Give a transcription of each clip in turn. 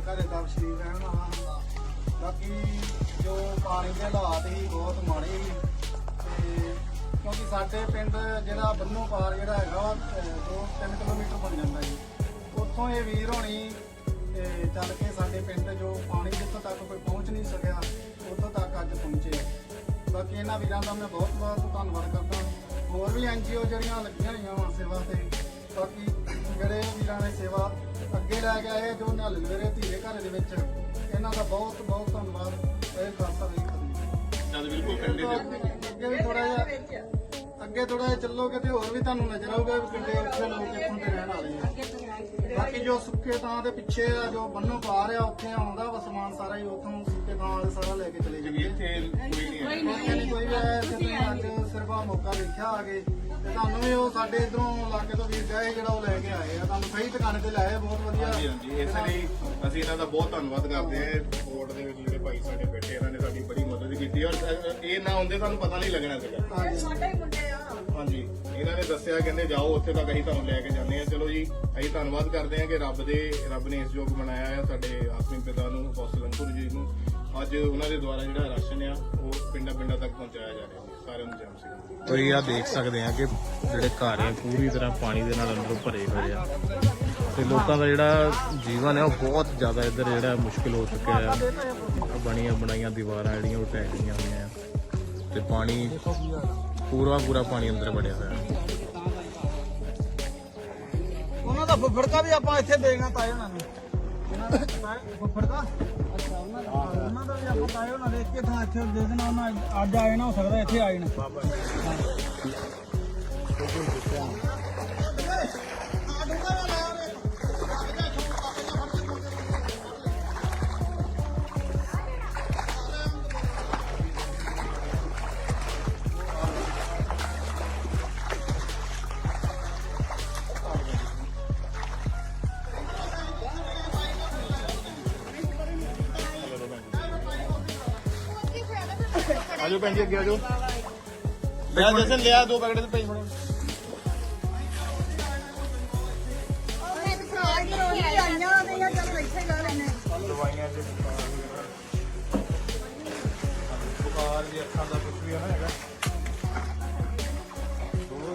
ਪਿੰਡ ਘਰੇ ਦਾ ਸ਼ਰੀਫ ਰਹਿਣ ਵਾਲਾ ਹਾਂ ਬਾਕੀ ਜੋ ਪਾਣੀ ਦੇ ਹਾਲਾਤ ਹੀ ਬਹੁਤ ਮਾੜੇ ਸੀ। ਤੇ ਕਿਉਂਕਿ ਸਾਡੇ ਪਿੰਡ ਜਿਹੜਾ ਬੰਨੋ ਪਾਰ ਜਿਹੜਾ ਹੈਗਾ ਵਾ 2-3 ਕਿਲੋਮੀਟਰ ਬਣ ਜਾਂਦਾ ਜੀ। ਉੱਥੋਂ ਇਹ ਵੀਰ ਹੋਣੀ, ਤੇ ਚੱਲ ਕੇ ਸਾਡੇ ਪਿੰਡ ਜੋ ਪਾਣੀ ਜਿੱਥੋਂ ਤੱਕ ਕੋਈ ਪਹੁੰਚ ਨਹੀਂ ਸਕਿਆ, ਉੱਥੋਂ ਤੱਕ ਅੱਜ ਪਹੁੰਚੇ। ਬਾਕੀ ਇਹਨਾਂ ਵੀਰਾਂ ਦਾ ਮੈਂ ਬਹੁਤ ਬਹੁਤ ਧੰਨਵਾਦ ਕਰਦਾ। ਹੋਰ ਵੀ ਐਨਜੀਓ ਜਿਹੜੀਆਂ ਲੱਗੀਆਂ ਹੋਈਆਂ ਵਾ ਸੇਵਾ ਤੇ, ਬਾਕੀ ਜਿਹੜੇ ਵੀਰਾਂ ਨੇ ਸੇਵਾ ਅੱਗੇ ਲੈ ਕੇ ਆਏ ਜੋ ਨਿਹਲ ਲਵੇਰੇ ਧੀਰੇ ਘਰ ਦੇ ਵਿੱਚ। ਇਹਨਾਂ ਦਾ ਬਹੁਤ ਬਹੁਤ ਧੰਨਵਾਦ। ਇਹ ਖਾਲਸਾ ਵੀ ਜਦ ਬਿਲਕੁਲ ਪਿੰਡ ਦੇ ਅੱਗੇ ਵੀ ਥੋੜਾ ਜਿਹਾ ਅੱਗੇ ਥੋੜਾ ਜਿਹਾ ਚੱਲੋਗੇ ਤੇ ਹੋਰ ਵੀ ਤੁਹਾਨੂੰ ਨਜ਼ਰ ਆਊਗਾ ਵੀ ਕਿੰਨੇ ਉੱਥੇ ਲੋਕ ਇੱਥੋਂ ਦੇ ਰਹਿਣ ਵਾਲੇ ਆ। ਬਾਕੀ ਜੋ ਸੁੱਕੇ ਥਾਂ ਦੇ ਪਿੱਛੇ ਆ ਜੋ ਬੰਨੋ ਪਾਰ ਆ ਉੱਥੇ ਆਉਂਦਾ ਵਾ ਸਮਾਨ ਸਾਰਾ ਹੀ ਉੱਥੋਂ ਸੁੱਕੇ ਥਾਂ ਵਾਲੇ ਸਾਰਾ ਲੈ ਕੇ ਚਲੇ ਜਾਂਦੇ ਇੱਥੇ ਕੋਈ ਨਹੀਂ ਹੈ। ਕੋਈ ਨਹੀਂ ਕੋਈ ਵੀ ਆਇਆ ਇੱਥੇ ਤੁਸੀਂ ਅੱਜ ਸਿਰਫ ਆ ਮੌਕਾ ਦੇਖਿਆ ਆ ਕੇ ਤੇ ਤੁਹਾਨੂੰ ਵੀ ਉਹ ਸਾਡੇ ਇਧਰੋਂ ਇਲਾਕੇ ਤੋਂ ਵੀਰ ਗਏ ਜਿਹੜਾ ਉਹ ਲੈ ਕੇ ਆਏ ਆ। ਤੁਹਾਨੂੰ ਸਹੀ ਟਿਕਾਣੇ ਤੇ ਲਾਏ ਬਹੁਤ ਵਧੀਆ। ਹਾਂਜੀ ਹਾਂਜੀ ਇਸ ਲਈ ਅਸੀਂ ਇਹਨਾਂ ਦਾ ਬਹੁਤ ਧੰਨਵਾਦ ਕਰਦੇ ਹਾਂ। ਬੋਰਡ ਦੇ ਵਿੱਚ ਜਿਹੜੇ ਭਾਈ ਸਾਡੇ ਬੈਠੇ ਇਹਨਾਂ ਨੇ ਸਾਡੀ ਬੜੀ ਮਦਦ ਕੀਤੀ। ਔਰ ਇਹ ਨਾ ਹੁੰਦੇ ਸਾਨੂੰ ਪਤਾ ਨਹੀਂ ਲੱਗਣਾ ਸੀਗਾ। ਹਾਂਜੀ। ਹਾਂਜੀ। ਇਹਨਾਂ ਨੇ ਦੱਸਿਆ ਕਹਿੰਦੇ ਜਾਓ, ਉੱਥੇ ਤੱਕ ਅਸੀਂ ਤੁਹਾਨੂੰ ਲੈ ਕੇ ਜਾਂਦੇ ਆ ਚਲੋ ਜੀ, ਅਸੀਂ ਧੰਨਵਾਦ ਕਰਦੇ ਹਾਂ ਕਿ ਰੱਬ ਦੇ, ਰੱਬ ਨੇ ਇਸ ਯੋਗ ਬਣਾਇਆ ਹੈ ਸਾਡੇ ਆਤਮੀ ਪਿਤਾ ਨੂੰ, ਅਪੋਸਟਲ ਅੰਕੁਰ ਜੀ ਨੂੰ। ਅੱਜ ਉਹਨਾਂ ਦੇ ਦੁਆਰਾ ਜਿਹੜਾ ਰਾਸ਼ਨ ਆ, ਉਹ ਪਿੰਡਾਂ ਪਿੰਡਾਂ ਤੱਕ ਪਹੁੰਚਾਇਆ ਜਾ ਰਿਹਾ ਹੈ। ਸਾਰਿਆਂ ਨੂੰ ਜਮ ਸਿੰਘ ਤੁਸੀਂ ਆ ਦੇਖ ਸਕਦੇ ਆ ਕਿ ਜਿਹੜੇ ਘਰ ਆ, ਪੂਰੀ ਤਰ੍ਹਾਂ ਪਾਣੀ ਦੇ ਨਾਲ ਅੰਦਰੋਂ ਭਰੇ ਹੋਏ ਆ। ਤੇ ਲੋਕਾਂ ਦਾ ਜਿਹੜਾ ਜੀਵਨ ਹੈ ਉਹ ਬਹੁਤ ਜ਼ਿਆਦਾ ਇੱਧਰ ਜਿਹੜਾ ਮੁਸ਼ਕਿਲ ਹੋ ਚੁੱਕਿਆ ਆ। ਬਣੀਆਂ ਬਣਾਈਆਂ ਦੀਵਾਰਾਂ ਜਿਹੜੀਆਂ, ਉਹ ਢਹਿ ਗਈਆਂ ਹੋਈਆਂ ਆ। ਤੇ ਪਾਣੀ ਪੂਰਾ ਪੂਰਾ ਪਾਣੀ ਅੰਦਰ ਵੜਿਆ ਹੋਇਆ। ਉਹਨਾਂ ਦਾ ਫੁੱਫੜਕਾ ਵੀ ਆਪਾਂ ਇੱਥੇ ਦੇਣਾ ਤਾਏ ਉਹਨਾਂ ਨੂੰ। ਉਹਨਾਂ ਦਾ ਤਾਏ- ਫੁੱਫੜਕਾ? ਅੱਛਾ ਉਹਨਾਂ ਦਾ। ਉਹਨਾਂ ਦਾ ਵੀ ਆਪਾਂ ਤਾਏ ਉਹਨਾਂ ਦੇ ਇੱਕੇ ਥਾਂ ਇੱਥੇ ਦੇ ਦੇਣਾ ਉਹਨਾਂ ਅੱਜ ਆਏ ਨਾ ਹੋ ਸਕਦਾ ਇੱਥੇ ਆਏ ਨਾ ਆਜੋ ਭੈਣ ਜੀ ਅੱਗੇ ਆਜੋ। ਲਿਆ ਜਸਨ ਲਿਆ ਦੋ ਪੈਕਟ ਤੇ ਭਾਈ ਫੜੋ। ਦਵਾਈਆਂ ਦੇ ਬੁਖਾਰ ਦੀ ਅੱਖਾਂ ਦਾ ਕੁਝ ਵੀ ਹੈਗਾ। ਦੋਨੋਂ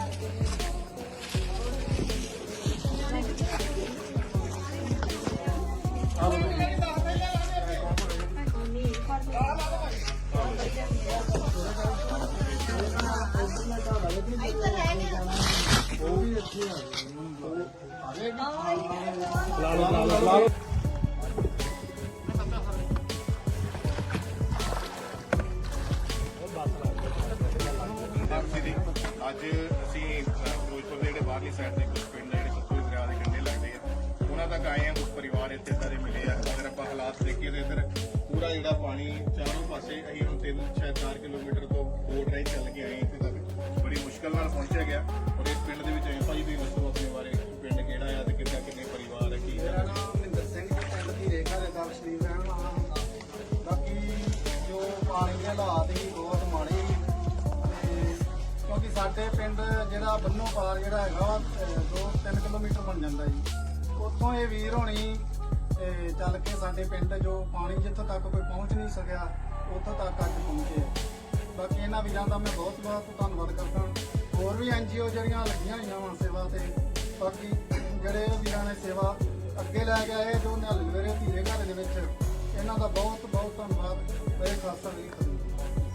ਅੱਜ ਅਸੀਂ ਫਿਰੋਜ਼ਪੁਰ ਦੇ ਜਿਹੜੇ ਬਾਹਰਲੀ ਸਾਈਡ ਦੇ ਕੁਝ ਪਿੰਡ ਜਿਹੜੇ ਸਤਲੁਜ ਦਰਿਆ ਦੇ ਕੰਢੇ ਲੱਗਦੇ ਆ, ਉਹਨਾਂ ਤੱਕ ਆਏ ਆ ਕੁਝ ਪਰਿਵਾਰ ਇੱਥੇ ਸਾਰੇ ਮਿਲੇ ਆ। ਅਗਰ ਆਪਾਂ ਹਾਲਾਤ ਦੇਖੀਏ ਤਾਂ ਇੱਧਰ ਪੂਰਾ ਜਿਹੜਾ ਪਾਣੀ ਚਾਰੋਂ ਪਾਸੇ, ਅਸੀਂ ਹੁਣ 3-4 ਕਿਲੋਮੀਟਰ ਤੋਂ ਬੋਟ ਰਾਹੀਂ ਚੱਲ ਕੇ ਆਏ ਇੱਥੇ ਤੱਕ। ਬੜੀ ਮੁਸ਼ਕਲ ਨਾਲ ਪਹੁੰਚਿਆ ਗਿਆ। ਪਿੰਡ ਜਿਹੜਾ ਬੰਨੋ ਪਾਰ ਜਿਹੜਾ ਹੈਗਾ ਵਾ 2-3 ਕਿਲੋਮੀਟਰ ਬਣ ਜਾਂਦਾ ਜੀ। ਉੱਥੋਂ ਇਹ ਵੀਰ ਹੋਣੀ ਚੱਲ ਕੇ ਸਾਡੇ ਪਿੰਡ ਜੋ ਪਾਣੀ ਜਿੱਥੋਂ ਤੱਕ ਕੋਈ ਪਹੁੰਚ ਨਹੀਂ ਸਕਿਆ ਉੱਥੋਂ ਤੱਕ ਅੱਜ ਪਹੁੰਚੇ ਆ। ਬਾਕੀ ਇਹਨਾਂ ਵੀਰਾਂ ਦਾ ਮੈਂ ਬਹੁਤ ਬਹੁਤ ਧੰਨਵਾਦ ਕਰਦਾ। ਹੋਰ ਵੀ ਐਨਜੀਓ ਜਿਹੜੀਆਂ ਲੱਗੀਆਂ ਹੋਈਆਂ ਵਾ ਸੇਵਾ ਤੇ ਬਾਕੀ ਜਿਹੜੇ ਵੀਰਾਂ ਨੇ ਸੇਵਾ ਅੱਗੇ ਲੈ ਕੇ ਆਏ ਜੋ ਲਵੇਰੇ ਧੀਰੇ ਘਰ ਦੇ ਵਿੱਚ ਇਹਨਾਂ ਦਾ ਬਹੁਤ ਬਹੁਤ ਧੰਨਵਾਦ। ਇਹ ਖਾਲਸਾ ਵੀ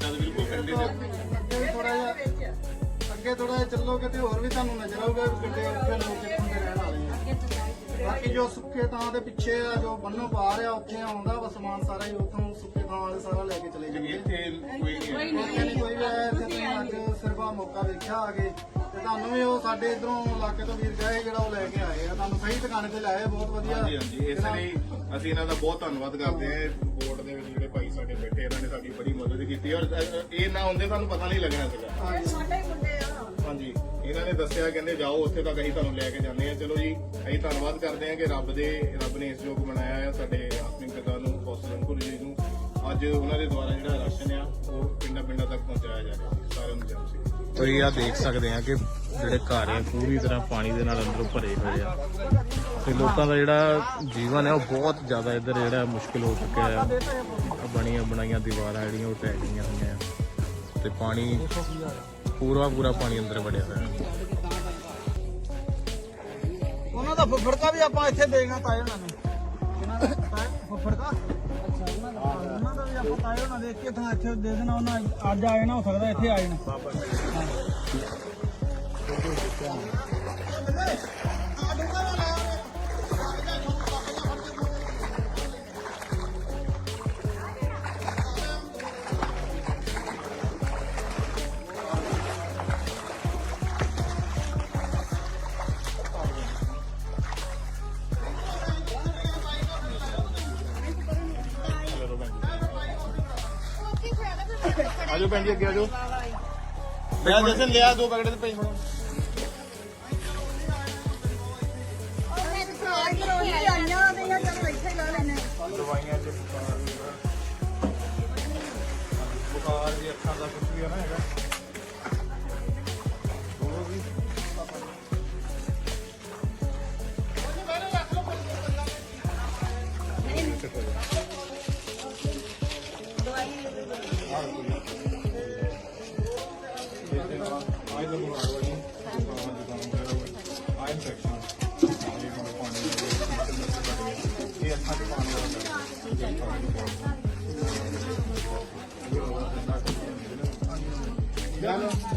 ਜਦ ਬਿਲਕੁਲ ਥੋੜਾ ਜਿਹਾ ਅੱਗੇ ਥੋੜਾ ਜਿਹਾ ਚੱਲੋਗੇ ਤੇ ਹੋਰ ਵੀ ਤੁਹਾਨੂੰ ਨਜ਼ਰ ਆਊਗਾ ਕਿੰਨੇ ਉੱਥੇ ਲੋਕ ਇੱਥੋਂ ਦੇ ਰਹਿਣ ਵਾਲੇ ਆ। ਬਾਕੀ ਜੋ ਸੁੱਕੇ ਥਾਂ ਦੇ ਪਿੱਛੇ ਆ ਜੋ ਬੰਨੋ ਪਾਰ ਆ ਉੱਥੇ ਆਉਂਦਾ ਵਾ ਸਮਾਨ ਸਾਰਾ ਹੀ ਉੱਥੋਂ ਸੁੱਕੇ ਥਾਂ ਵਾਲੇ ਸਾਰਾ ਲੈ ਕੇ ਚਲੇ ਜਾਂਦੇ ਇੱਥੇ ਕੋਈ ਨਹੀਂ ਹੈ। ਕੋਈ ਆਇਆ ਇੱਥੇ ਤੁਸੀਂ ਅੱਜ ਸਿਰਫ ਮੌਕਾ ਵੇਖਿਆ ਆ ਕੇ ਤੇ ਤੁਹਾਨੂੰ ਵੀ ਉਹ ਸਾਡੇ ਇਧਰੋਂ ਇਲਾਕੇ ਤੋਂ ਵੀਰ ਗਏ ਜਿਹੜਾ ਉਹ ਲੈ ਕੇ ਆਏ ਆ। ਤੁਹਾਨੂੰ ਸਹੀ ਟਿਕਾਣੇ ਤੇ ਲਾਏ ਬਹੁਤ ਵਧੀਆ। ਹਾਂਜੀ ਹਾਂਜੀ ਇਸ ਲਈ ਅਸੀਂ ਇਹਨਾਂ ਦਾ ਬਹੁਤ ਧੰਨਵਾਦ ਕਰਦੇ ਹਾਂ। ਬੋਰਡ ਦੇ ਵਿੱਚ ਜਿਹੜੇ ਭਾਈ ਸਾਡੇ ਬੈਠੇ ਇਹਨਾਂ ਨੇ ਸਾਡੀ ਬੜੀ ਮਦਦ ਕੀਤੀ। ਔਰ ਇਹ ਨਾ ਹੁੰਦੇ ਸਾਨੂੰ ਪਤਾ ਨਹੀਂ ਲੱਗਣਾ ਸੀਗਾ। ਹਾਂਜੀ। ਹਾਂਜੀ। ਇਹਨਾਂ ਨੇ ਦੱਸਿਆ, ਕਹਿੰਦੇ ਜਾਓ, ਉੱਥੇ ਤੱਕ ਅਸੀਂ ਤੁਹਾਨੂੰ ਲੈ ਕੇ ਜਾਂਦੇ ਆ ਚਲੋ ਜੀ, ਅਸੀਂ ਧੰਨਵਾਦ ਕਰਦੇ ਹਾਂ ਕਿ ਰੱਬ ਦੇ, ਰੱਬ ਨੇ ਇਸ ਯੋਗ ਬਣਾਇਆ ਹੈ ਸਾਡੇ ਆਤਮਿਕ ਪਿਤਾ ਨੂੰ ਹੌਸਲਨਪੁਰ ਜੀ ਨੂੰ। ਅੱਜ ਉਹਨਾਂ ਦੇ ਦੁਆਰਾ ਜਿਹੜਾ ਰਾਸ਼ਨ ਆ, ਉਹ ਪਿੰਡਾਂ ਪਿੰਡਾਂ ਤੱਕ ਪਹੁੰਚਾਇਆ ਜਾ ਰਿਹਾ ਸਾਰਿਆਂ ਨੂੰ ਜਮ ਸੀ ਤੁਸੀਂ ਆ ਦੇਖ ਸਕਦੇ ਆ ਕਿ ਜਿਹੜੇ ਘਰ ਆ, ਪੂਰੀ ਤਰ੍ਹਾਂ ਪਾਣੀ ਦੇ ਨਾਲ ਅੰਦਰੋਂ ਭਰੇ ਹੋਏ ਆ। ਤੇ ਲੋਕਾਂ ਦਾ ਜਿਹੜਾ ਜੀਵਨ ਹੈ ਉਹ ਬਹੁਤ ਜ਼ਿਆਦਾ ਇੱਧਰ ਜਿਹੜਾ ਮੁਸ਼ਕਿਲ ਹੋ ਚੁੱਕਿਆ ਆ। ਬਣੀਆਂ ਬਣਾਈਆਂ ਦੀਵਾਰਾਂ ਜਿਹੜੀਆਂ, ਉਹ ਢਹਿ ਗਈਆਂ ਹੋਈਆਂ ਤੇ ਪਾਣੀ ਪੂਰਾ ਪੂਰਾ ਪਾਣੀ ਅੰਦਰ ਵੜਿਆ ਹੋਇਆ। ਉਹਨਾਂ ਦਾ ਫੁੱਫੜਕਾ ਵੀ ਆਪਾਂ ਇੱਥੇ ਦੇਣਾ ਤਾਏ ਉਹਨਾਂ ਨੇ। ਇਹਨਾਂ ਦਾ? ਤਾਏ ਫੁੱਫੜਕਾ? ਅੱਛਾ ਉਹਨਾਂ ਦਾ ਵੀ ਆਪਾਂ ਤਾਏ ਉਹਨਾਂ ਦੇ ਇੱਕੇ ਥਾਂ ਇੱਥੇ ਦੇ ਦੇਣਾ ਉਹਨਾਂ ਅੱਜ ਆਏ ਨਾ ਹੋ ਸਕਦਾ ਇੱਥੇ ਆਏ ਨਾ ਆਜੋ ਭੈਣ ਜੀ ਅੱਗੇ ਆਜੋ। ਲਿਆ ਜਸਨ ਲਿਆ ਦੋ ਪੈਕਟ ਤੇ ਭਾਈ ਹੁਣ ਦਵਾਈਆਂ ਚ ਬੁਖਾਰ ਦੀ ਅੱਖਾਂ ਦਾ ਕੁਝ ਵੀ ਹੈ ਨਾ ਹੈਗਾ। ਹੋਰ ਨੂੰ ਬਿਮਾਰ ਹੋ ਗਈ ਆ ਇਨਫੈਕਸ਼ਨ ਇਹ ਅੱਖਾਂ ਦੇ ਪਾਣੀ ਦਾ ਚਲੋ